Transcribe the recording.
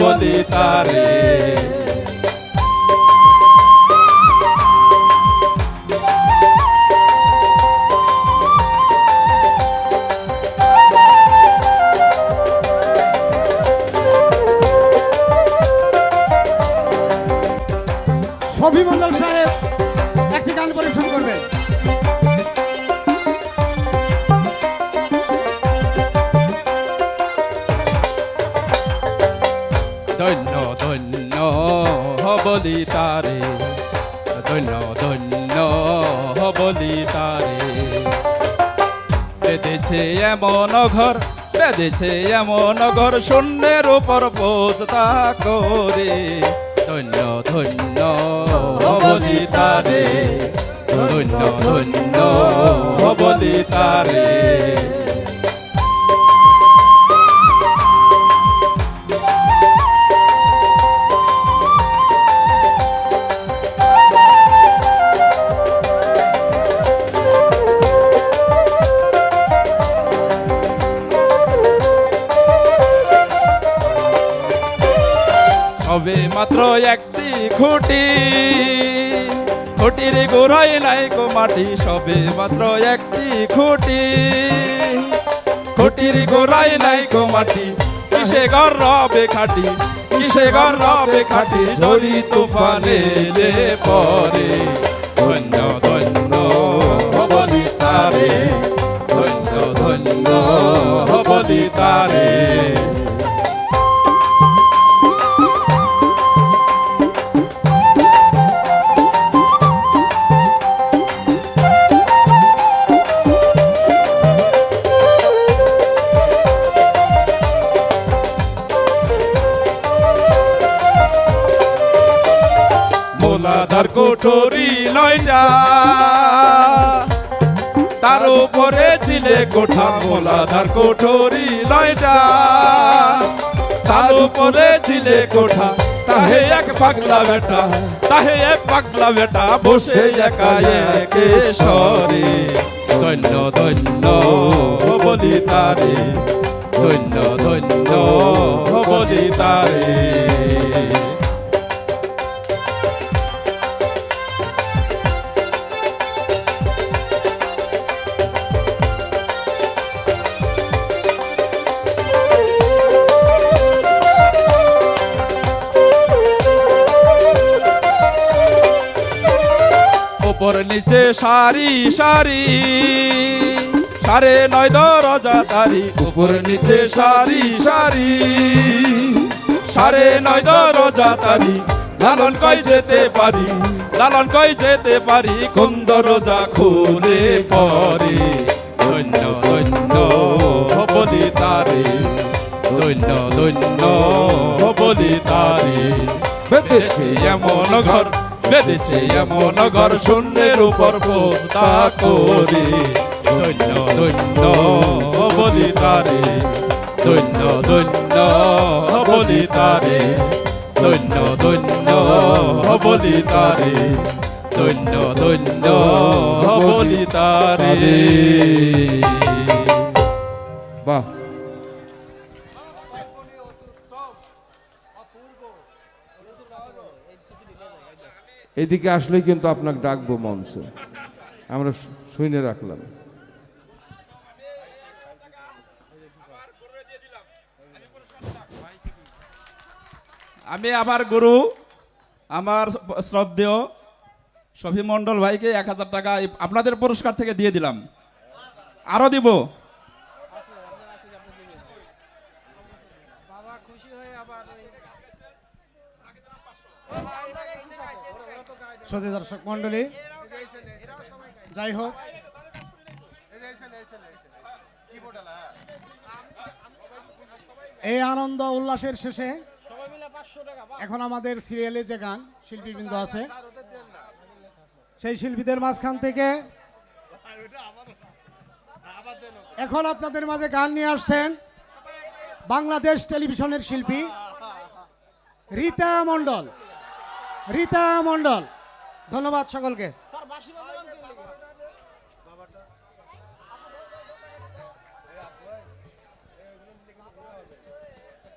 বলি তারে। সভি সাহেব একটি গান পরিবেশন ধন্য ধন্য বলি তারে। ধন্য ধন্য বলি তারে। বেঁধেছে এমন ঘর, বেঁধেছে এমন ঘর, শূন্যের উপর পোস্তা করে। ধন্য ধন্য বলি তারে। ধন্য ধন্য বলি তারে। সবে মাত্র একটি খুঁটি। খুঁটির গোড়াই নাই গো মাটি, সবে মাত্র একটি খুঁটি। খুঁটির গোড়াই নাই গো মাটি, কিসে ঘর রবে খাটি, কিসে ঘর রবে খাটি ঝরি তুফানে পরে। মোলাধার কোঠরি নয়টা তার উপরে ছিলে কোঠা মোলাধার কোঠরি নয়টা তার উপরে ছিলে কোঠা, তাহে এক পাগলা বেটা, তাহে এক পাগলা বেটা বসে একা একে সরে। ধন্য ধন্য বলি তারে, ধন্য ধন্য বলি তারে। ওপর নিচে সারি সারি। সারে নয় দরজা তারি উপর নিচে সারি সারি। সারে নয় দরজা তারি লালন কই যেতে পারি? লালন কই যেতে পারি? কোন দরজা খুলে পরে ধন্য ধন্য বলি তারে। ধন্য ধন্য বলি তারে। এমন ঘর বেঁধেছে এমন ঘর শূন্যের উপর পোস্তা করে। ধন্য ধন্য বলি তারে ধন্য ধন্য বলি তারে ধন্য ধন্য বলি তারে ধন্য ধন্য বলি তারে। বাহ। এদিকে আসলেই কিন্তু আপনাকে ডাকবো মঞ্চে। আমরা শুনে রাখলাম। আমি আমার গুরু আমার শ্রদ্ধেয় শফি মন্ডল ভাইকে এক হাজার টাকা আপনাদের পুরস্কার থেকে দিয়ে দিলাম। আরও দিব। শ্রোতা দর্শক মন্ডলী যাই হোক। এই আনন্দ উল্লাসের শেষে এখন আমাদের সিরিয়ালে যে গান, শিল্পীবৃন্দ আছে, সেই শিল্পীদের মাঝখান থেকে এখন আপনাদের মাঝে গান নিয়ে আসছেন বাংলাদেশ টেলিভিশনের শিল্পী রীতা মণ্ডল। রীতা মণ্ডল ধন্যবাদ সকলকে।